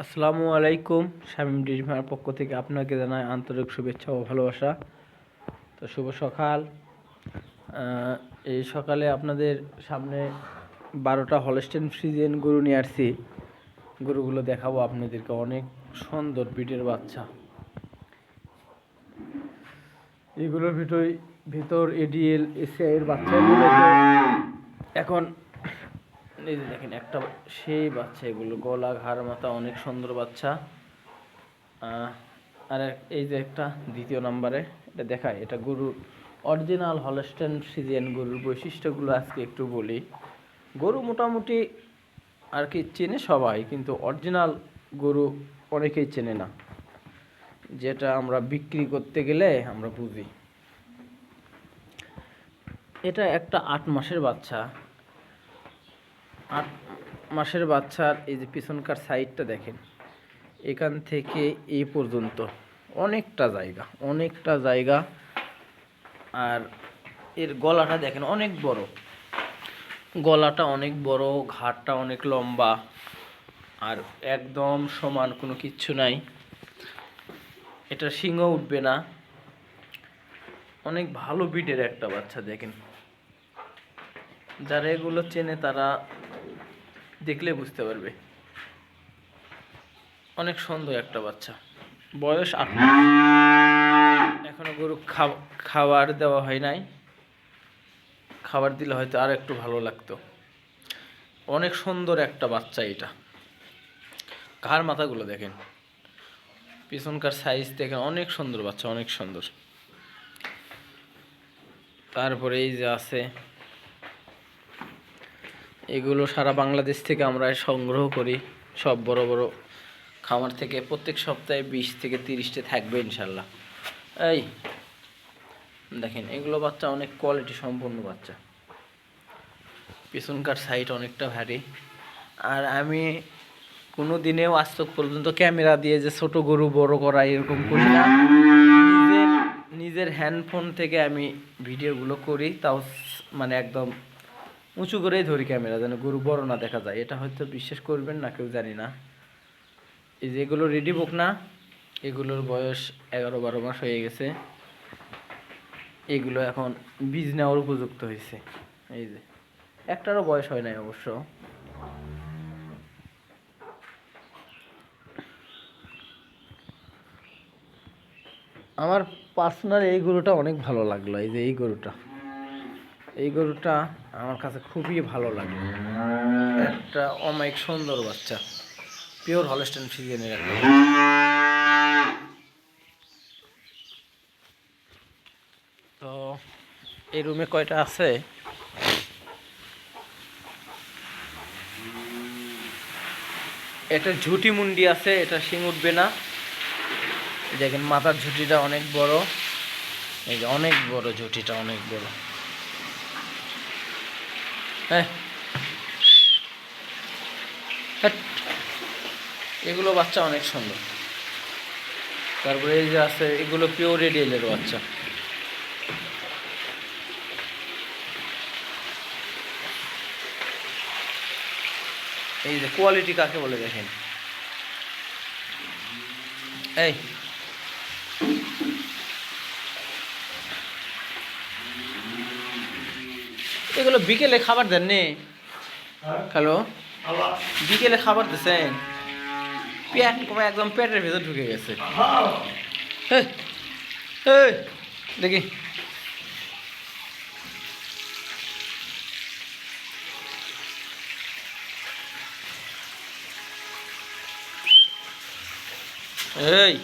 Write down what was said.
আসসালামু আলাইকুম, শামীম ডিজমার পক্ষ থেকে আপনাকে জানাই আন্তরিক শুভেচ্ছা ও ভালোবাসা। তো শুভ সকাল। এই সকালে আপনাদের সামনে বারোটা হলস্টেন ফ্রিজেন গরু নিয়ে আসছি। গরুগুলো দেখাবো আপনাদেরকে, অনেক সুন্দর পিটের বাচ্চা। এগুলোর ভিতর ভিতর এডিএল এসিআই এর বাচ্চাগুলো এখন এই যে দেখেন, একটা সেই বাচ্চা এগুলো, গলা, ঘাড়, মাথা অনেক সুন্দর বাচ্চা। আর এই যে একটা দ্বিতীয় নাম্বারে, এটা দেখায় এটা গরুর অরিজিনাল হলস্টেন সিজিয়ান গরুর বৈশিষ্ট্যগুলো আজকে একটু বলি। গরু মোটামুটি আর কি চেনে সবাই, কিন্তু অরিজিনাল গরু অনেকেই চেনে না। যেটা আমরা বিক্রি করতে গেলে আমরা বুঝি। এটা একটা আট মাসের বাচ্চা। আট মাসের বাচ্চার এই যে পিছনকার সাইডটা দেখেন, এখান থেকে এই পর্যন্ত অনেকটা জায়গা অনেকটা জায়গা। আর এর গলাটা দেখেন অনেক বড়। গলাটা অনেক বড় ঘাটটা অনেক লম্বা, আর একদম সমান কোনো কিচ্ছু নাই। এটা শিংও উঠবে না। অনেক ভালো বিটের একটা বাচ্চা দেখেন। যারা এগুলো চেনে তারা দেখলে বুঝতে পারবে। অনেক সুন্দর একটা বাচ্চা। বয়স আট এখনও গরু খাবার দেওয়া হয় নাই। খাবার দিলে হয়তো আর একটু ভালো লাগতো। অনেক সুন্দর একটা বাচ্চা এটা। ঘাড় মাথাগুলো দেখেন? পিছনকার সাইজ দেখেন, অনেক সুন্দর বাচ্চা, অনেক সুন্দর। তারপরে এই যে আছে এগুলো সারা বাংলাদেশ থেকে আমরা সংগ্রহ করি। সব বড় বড় খামার থেকে প্রত্যেক সপ্তাহে বিশ থেকে তিরিশটা থাকবে ইনশাল্লাহ। এই, দেখেন, এগুলো বাচ্চা অনেক কোয়ালিটি সম্পন্ন বাচ্চা। পিছনকার সাইড অনেকটা ভারী। আর আমি কোনো দিনেও আজ পর্যন্ত ক্যামেরা দিয়ে যে ছোট গরু বড় করা এরকম করি না। নিজের নিজের হ্যান্ডফোন থেকে আমি ভিডিওগুলো করি, তাও মানে একদম উঁচু করেই ধরি ক্যামেরা, যেন গরু বড় না দেখা যায়। এটা হয়তো বিশ্বাস করবেন না, কেউ জানি না। এই যে এগুলো রেডি বুক না, এগুলোর বয়স এগারো বারো মাস হয়ে গেছে। এগুলো এখন বীজ নেওয়ার উপযুক্ত হয়েছে। এই যে, একটারও বয়স হয় নাই অবশ্য। আমার পার্সোনাল এই গরুটা অনেক ভালো লাগল, এই যে এই গরুটা। এই গরুটা আমার কাছে খুবই ভালো লাগে। একটা অমায়িক সুন্দর বাচ্চা। পিওর হলস্টেন ফিজিয়ানের একটা। তো এই রুমে কয়টা আছে? এটা ঝুটি মুন্ডি আছে, এটা শিং উঠবে না। দেখেন মাথার ঝুটিটা অনেক বড়। এই অনেক বড় ঝুটিটা, অনেক বড়। এগুলো বাচ্চা অনেক সুন্দর। তারপরে এই যে আছে, এগুলো পিওর রেডিয়েলের বাচ্চা। এই যে কোয়ালিটি কাকে বলে দেখেন? এই। এগুলো বিকেলে খাবার দেন নি। হ্যালো? বিকেলে খাবার দিচ্ছেন পেট কমে একদম পেটের ভেতর ঢুকে গেছে। এই, দেখি। এই।